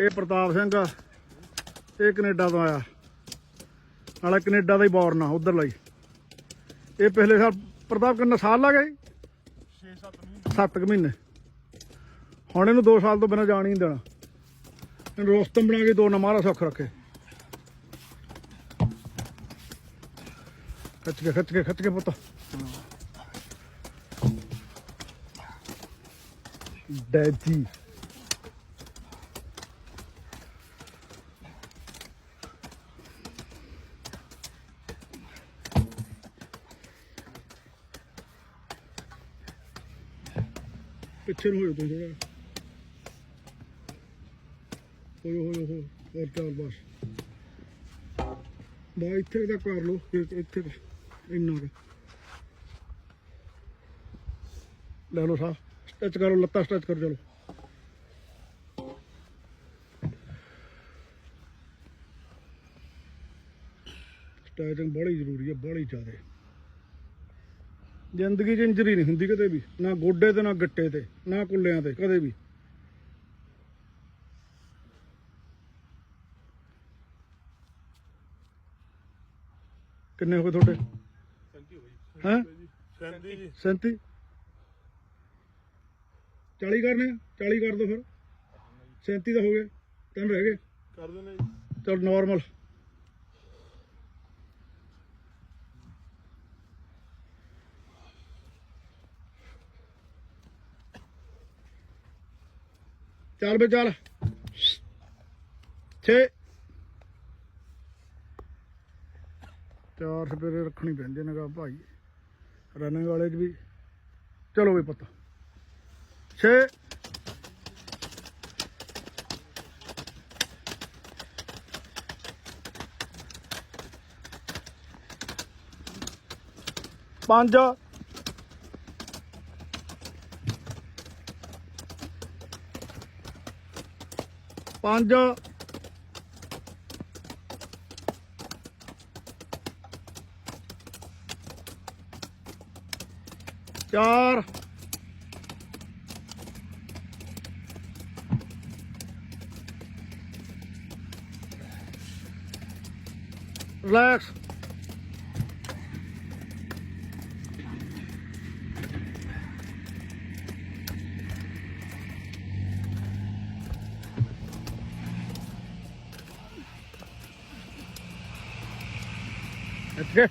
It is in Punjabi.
ਇਹ ਪ੍ਰਤਾਪ ਸਿੰਘ ਆ ਇਹ ਕੈਨੇਡਾ ਤੋਂ ਆਇਆ। ਨਾਲੇ ਕੈਨੇਡਾ ਦਾ ਹੀ ਬੌਰਨ ਆ ਉਧਰ ਲਈ ਇਹ ਪਿਛਲੇ ਸਾਲ ਪ੍ਰਤਾਪ ਕਿੰਨਾ ਸਾਲ ਲੱਗ ਗਏ? 6-7 ਮਹੀਨੇ। 7 ਮਹੀਨੇ। ਹੁਣ ਇਹਨੂੰ 2 ਸਾਲ ਤੋਂ ਬਿਨਾਂ ਜਾਣ ਹੀ ਨਹੀਂ ਦੇਣਾ। ਇਹਨੂੰ ਰੋਸਤਮ ਬਣਾ ਕੇ ਦੋ ਨਾ ਮਾਰਾ ਸੁੱਖ ਰੱਖੇ। ਖਿੱਚ ਕੇ ਖਿੱਚ ਕੇ ਖਿੱਚ ਕੇ ਪੁੱਤ। ਡੈਡੀ। ਪਿੱਛੇ ਨੂੰ ਹੋ ਜਾ ਥੋੜਾ ਹੋਇਓ ਹੋਇਓ ਹੋ ਹੋਰ ਚੱਲ ਬਸ। ਬਾ ਇੱਥੇ ਤੱਕ ਕਰ ਲੋ ਇੱਥੇ ਇੰਨਾ ਕੁ। ਲੈ ਲੋ ਸਾ ਸਟਿਚ ਕਰੋ ਲੱਤਾਂ ਸਟ੍ਰੈਚ ਕਰ, ਚਲੋ। ਸਟ੍ਰੈਚਿੰਗ ਬੜੀ ਜ਼ਰੂਰੀ ਹੈ ਬੜੀ ਜ਼ਿਆਦਾ। ਜ਼ਿੰਦਗੀ 'ਚ ਇੰਜਰੀ ਨਹੀਂ ਹੁੰਦੀ ਕਦੇ ਵੀ। ਨਾ ਗੋਡੇ ਤੇ ਨਾ ਗਿੱਟੇ ਤੇ ਨਾ ਕੁੱਲਿਆਂ ਤੇ ਕਦੇ ਵੀ। ਕਿੰਨੇ ਹੋ ਗਏ ਤੁਹਾਡੇ? 37 ਹੋਈ ਹੈਂ? 37 ਜੀ। 37 40 ਕਰਨੇ ਆ? 40 ਕਰ ਦੋ ਫਿਰ। 37 ਤਾਂ ਹੋ ਗਏ। ਤਿੰਨ ਰਹਿ ਗਏ। ਕਰ ਦਿੰਦੇ ਜੀ। ਚਲ ਨਾਰਮਲ ਚੱਲ ਬੇ ਚੱਲ। ਛੇ ਚਾਰ ਸਪੇਰੇ ਰੱਖਣੀ ਪੈਂਦੀ ਨਗਾ ਭਾਈ। ਰਨਿੰਗ ਵਾਲੇ 'ਚ ਵੀ। ਚਲੋ ਵੀ ਪਤਾ। ਛੇ। ਪੰਜ। ਪੰਜ ਚਾਰ ਰਿਲੈਕਸ ਇੱਥੇ